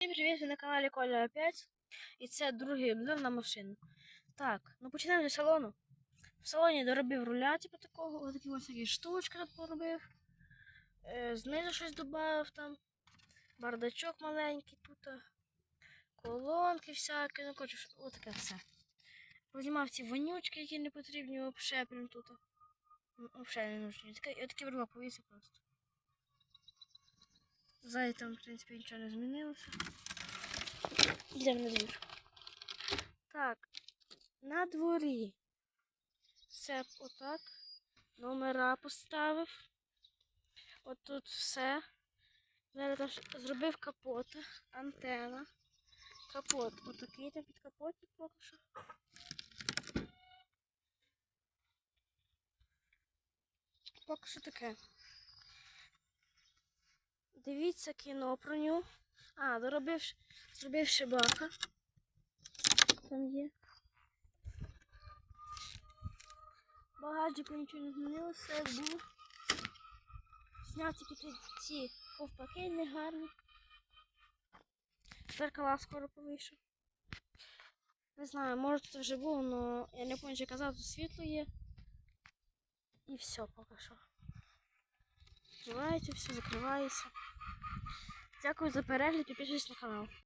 Всім привіт, ви на каналі Коля опять. І це другий обзор на машину. Так, ну починаємо з салону. В салоні доробив руля, типу такого, ось такі ось такі штучки поробив. Е, знизу щось додав там. Бардачок маленький тут. Колонки всякі, ну коротше, ш- отаке все. Познімав ці вонючки, які не потрібні взагалі прям тут. Взагалі не нужні. Таке- Я такі рула повісив просто. Ззаді там, в принципі, нічого не змінилося. Йдемо на двір. Так, на дворі. Все отак. Номера поставив. От тут все. Зараз там зробив капот, антена. Капот. Отакий там під капотик поки що. Поки що таке. Дивіться кіно про нього. А, доробив, зробив ще бака. Там є. Багажнику нічого не змінилося, як було. Зняв тільки ці ковпаки негарні. Зеркала скоро повишу. Не знаю, може тут вже було, але я не пам'ятаю, що казав, тут світло є. І все поки що. Відкривається, все закривається. Дякую за перегляд, і підпишись на канал.